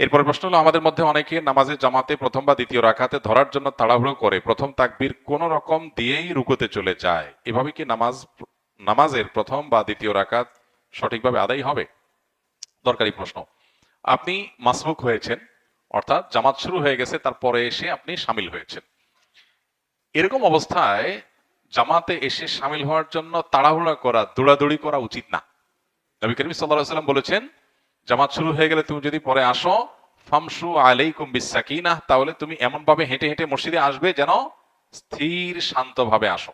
এরপর প্রশ্ন হলো, আমাদের মধ্যে অনেকে নামাজের জামাতে প্রথম বা দ্বিতীয় রাখাতে ধরার জন্য তাড়াহুড়ো করে, প্রথম তাকবীর কোন রকম দিয়েই রুকুতে চলে যায়। এভাবে কি নামাজ, নামাজের প্রথম বা দ্বিতীয় রাকাত সঠিকভাবে আদায় হবে? দরকারি প্রশ্ন। আপনি মাসবুক হয়েছেন, অর্থাৎ জামাত শুরু হয়ে গেছে, তারপরে এসে আপনি সামিল হয়েছেন। এরকম অবস্থায় জামাতে এসে সামিল হওয়ার জন্য তাড়াহুড়া করা, দৌড়াদৌড়ি করা উচিত না। নবী করিম সাল্লাহ সাল্লাম বলেছেন জামাত শুরু হয়ে গেলে তুমি যদি পরে আসো, ফামসু আলাইকুম বিসাকিনা, তাহলে তুমি এমন ভাবে হেঁটে হেঁটে মসজিদে আসবে যেন স্থির, শান্তভাবে আসো।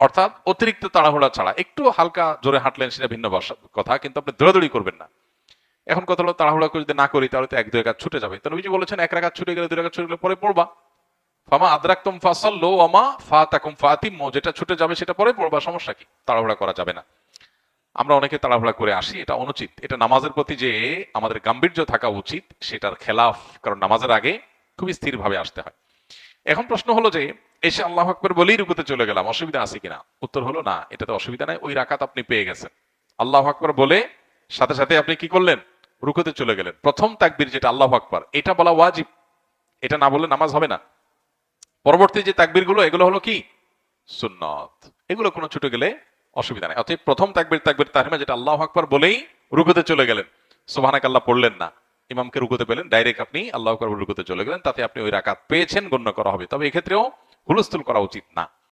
অর্থাৎ অতিরিক্ত তাড়াহুড়া ছাড়া, একটু হালকা জোরে হাঁটলেন সেটা ভিন্ন কথা, কিন্তু আপনি দৌড়াদৌড়ি করবেন না। এখন কথা হলো তাড়াহুড়া করে যদি না করি, তাহলে তো এক, দুই কাজ ছুটে যাবে। তো নবীজি বলেছেন, এক রাকাত ছুটে গেলে, দুই রাকাত ছুটে গেলে পরে পড়বা। ফামা আদরাকতুম ফাসাল্লু ওমা ফাতাকুম ফাতিমু যেটা ছুটে যাবে সেটা পরে পড়বা, সমস্যা কি? তাড়াহুড়া করা যাবে না। আমরা অনেকে তাড়াহুড়া করে আসি, এটা অনুচিত। এটা নামাজের প্রতি যে আমাদের গাম্ভীর্য থাকা উচিত, সেটার খেলাফ, কারণ নামাজের আগে খুবই স্থিরভাবে আসতে হয়। এখন প্রশ্ন হলো যে, এসে আল্লাহ আকবর বলেই রুকুতে চলে গেলাম, অসুবিধা আছে কিনা? উত্তর হলো না, এটাতে অসুবিধা নাই, ওই রাকাত আপনি পেয়ে গেছেন। আল্লাহ আকবর বলে, সাথে সাথে আপনি কি করলেন? রুকুতে চলে গেলেন। প্রথম তাকবির যেটা আল্লাহ আকবর, এটা বলা ওয়াজিব। এটা না বললে নামাজ হবে না। পরবর্তী যে তাকবিরগুলো এগুলো হলো কি? সুন্নত। এগুলো কোনো ছুটে গেলে অসুবিধা নেই। অতএব প্রথম তাকবির তাকবির তাহরিমা যেটা আল্লাহ আকবর বলেই রুকুতে চলে গেলেন। সোহানাক আল্লাহ পড়লেন না। ইমামকে রুকুতে পেলেন, ডাইরেক্ট আপনি আল্লাহ আকবর রুকুতে চলে গেলেন। তাতে আপনি ওই রাকাত পেয়েছেন, গণ্য করা হবে। তবে এক্ষেত্রেও হুলস্থুল করা উচিত না।